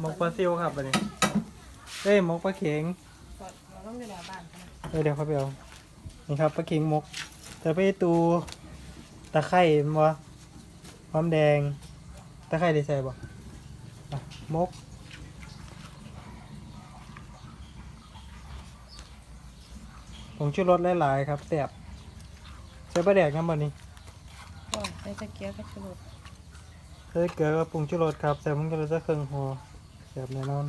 หมกปลาซิวครับอันนี้เอ้ยหมกปลาเข็งเราต้องอยู่หน้าบ้านใช่ไหมเออเดี๋ยวเขาไปเอานี่ครับปลาเข็งหมกแต่ไปตูตะไคร้บ่หอมแดง ตะไคร้ได้ใส่บ่อะหมกผงชูรสหลายๆครับแซ่บใส่ปลาแดกน้ำบ่นี่ก็ใส่ตะเกียบกับชูรสใส่เกลือกับผงชูรสครับใส่ผงชูรสสักครึ่งห่อแซ่บแน่นอน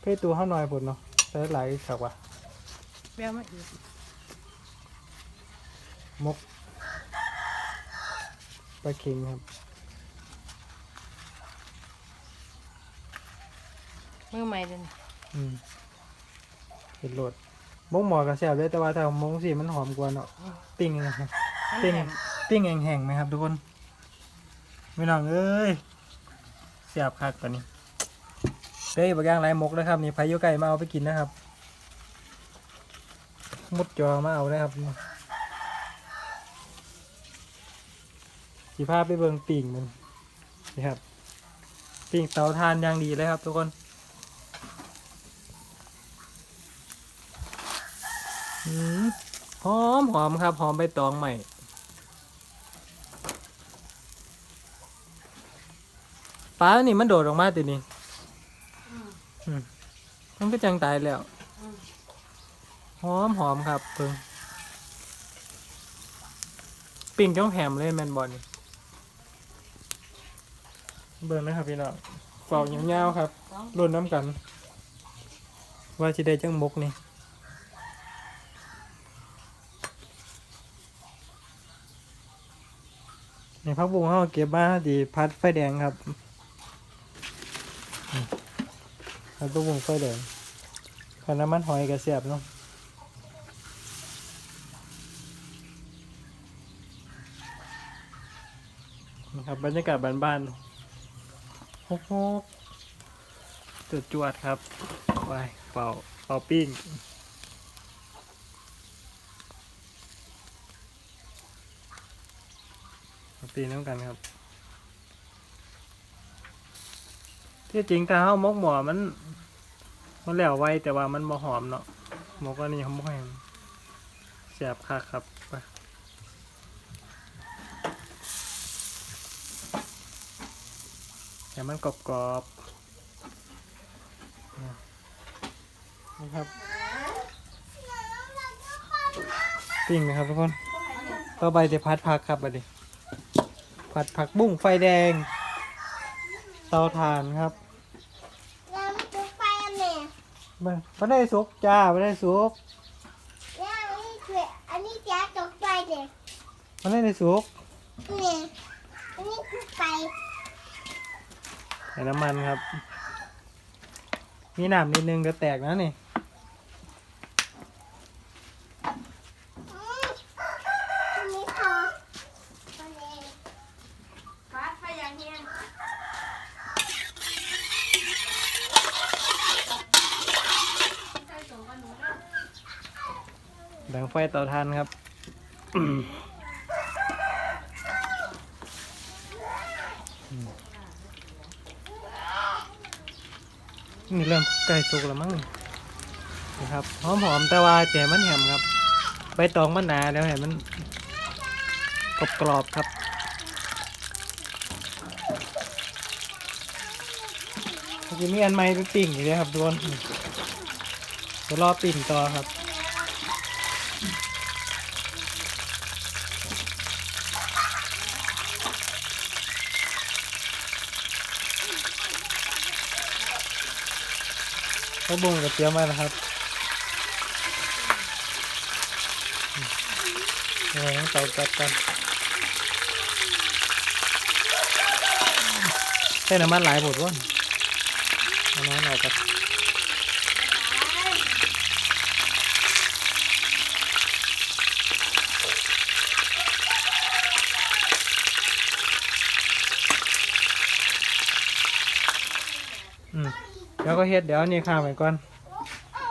เพ่ตูห้าหน่อยผลเนาะใส่หลายสักว่ะแววมาอีกมกปลาเค็งครับ มือใหม่เลยอืมเห็ดโหลดมกหมอกับแซ่บเลยแต่ว่าถ้ามกสีมันหอมกว่าเนาะปิ้งนะครับปิ้งปิ้งแห้งๆไหมครับทุกคน ไม่น้องเอ้ยเสียบคักกว่านี้เด้ยบางอย่างไรมกนะครับนี่พายุไก่มาเอาไปกินนะครับ มุดจอมาเอานะครับสีผ้าไปเบิงปิ่งมันนี่ครับปิ่งเตาทานอย่างดีเลยครับทุกคนหอมหอมครับหอมใบตองใหม่ ลานี่มันโดดออกมาตินี่อืมมันก็จังตายแล้วหอมหอมครับเพิ่งปิ่งจ้องแหมเลยแมนบอลนี่เบิ่งนะครับพี่น้องเฝ้าเงาวๆครับรุ่นน้ำกัน ว่าจะได้จังมกนี่ในพักบุ้งเขาเก็บมาดีพัดไฟแดงครับนี่ พัดบุ้งไฟแดงขันน้ำมันหอยกระเสียบเนาะนะครับบรรยากาศบ้านๆฮกฮกจุดจวดครับไปเป่าเป่าปิ้งปีน้ำกันครับ ที่จริงถ้าเฮามกหมอมัน มันแล้วไวแต่ว่ามันบ่หอมเนาะหมกอันนี้หอมแห้งแสบคักครับไปให้มันกรอบๆนะครับปิ้งนะครับทุกคนต่อไปจะพัดผักครับบัดนี้ผัดผักบุ้งไฟแดงเตาถ่านครับ แล้วมันจะไฟอันไหน ไม่ไม่ได้สุกจ้าไม่ได้สุกแล้วอันนี้คืออันนี้จะตกไฟเด็กไม่ได้สุกนี่อันนี้คือไฟใส่น้ำมันครับ มีน้ำนิดนึงเดี๋ยวแตกนะนี่ อืมอันนี้พออันนี้ ฟ้าไฟอย่างเงี้ย ดังไฟเตาถ่านครับนี่เริ่มใกล้สุกแล้วมั้งนะครับหอมๆแต่ว่าแจ่มันแหมครับ ใบตองมันหนาแล้วเห็นมันกรอบๆครับเมื่อกี้มีอันใหม่ไปปิ่งอยู่เลยครับทุกคนเดี๋ยวรอปิ่งต่อครับ ข้าวบุ้งกับเตรียมมานะครับเออเตากัดกันใส่น้ำมันหลายบทวะน้อยหน่อยครั เดี๋ยวก็เฮ็ดเดี๋ยวนี่ข้ามไปก่อนเอา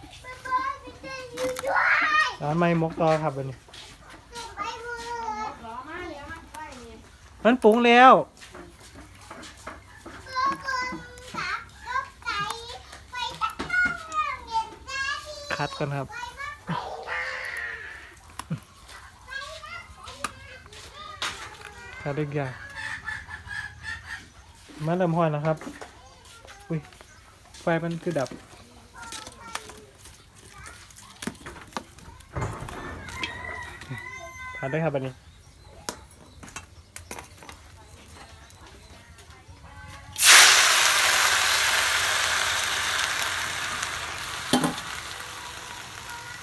ไปเปิดไปเต้นอยู่ด้วยร้านไม้มกต่อครับวันนี้ไปหมดเลยล้อมาเหลือมาไฟมันปรุงแล้วเพื่อคนขับรถไถไปตักน้ำเรื่องเย็นตาที่คัดก่อนครับคัดอีกอย่างมาเริ่มห้อยแล้วครับ อุ้ย ฟมันคือดับ ผ่านได้ครับอันนี้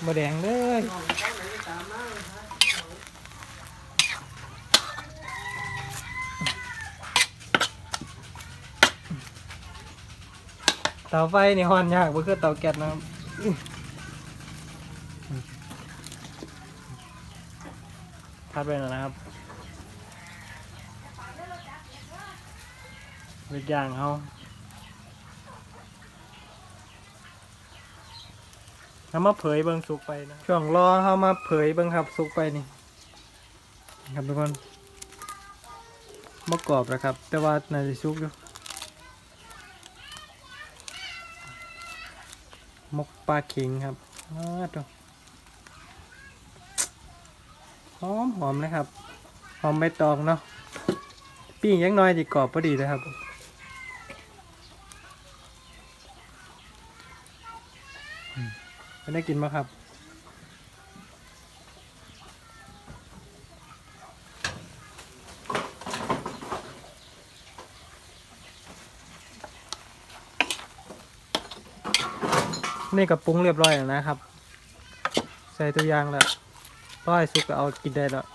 บะแดงเลย เตาไฟนี่ฮ้อนยากบ่คือเตาแก๊สนะครับพัดไปแล้วนะครับเวทย่างเขาเอามาเผยเบิ่งสุกไปนะ ช่วงรอเขามาเผยเบิ่งครับสุกไปนี่ ครับทุกคนมะกรอบนะครับ แต่ว่าน่าจะสุกอยู่ มกปลาเข็งครับอ้าวตัวหอมหอมนะครับ หอมใบตองเนาะปิ้งยังน้อยดีกรอบพอดีเลยครับอืมไม่ได้กินมาครับ นี่กับปรุงเรียบร้อยแล้วนะครับ ใส่ตัวอยางแล้วร้อยสุกก็เอากินได้แล้ว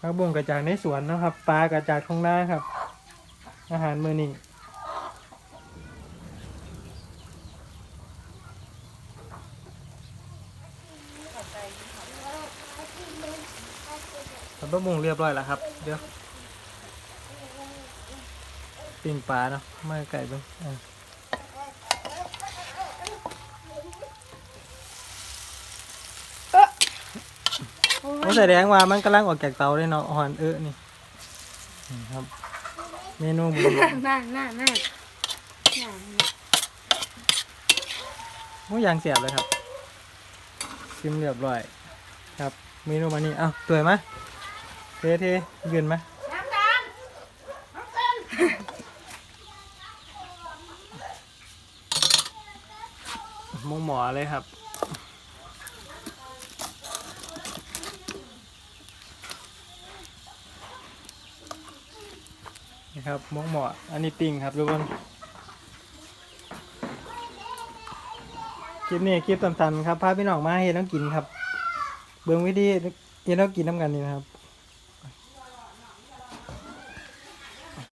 ผักบุ้งกระจากในสวนนะครับปลากระจากท้องนาครับ อาหารมื้อนี้ผักบุ้งเรียบร้อยแล้วครับ เดี๋ยวปิ้งปลาเนาะไม่ไก่เบ้าง อะมันแสดงว่ามันกำลังออกจากเตาเลยเนาะหอนเออนี่นี่ครับ เมนูมันน่าน่าน่ามูยางเสียบเลยครับ ชิมเรียบร้อย ครับเมนูมานี่เอ้าตัวไหมเทเทยืนไหมน้ำตาลน้ำตาลมงหมอเลยครับ ครับมงหมออันนี้ติ่งครับทุกคนคลิปนี้คลิปสั้นๆครับพาพี่น้องมาเห็นน้องกินครับ เบื้องวิธีเห็นน้องกินน้ำกันนี่นะครับ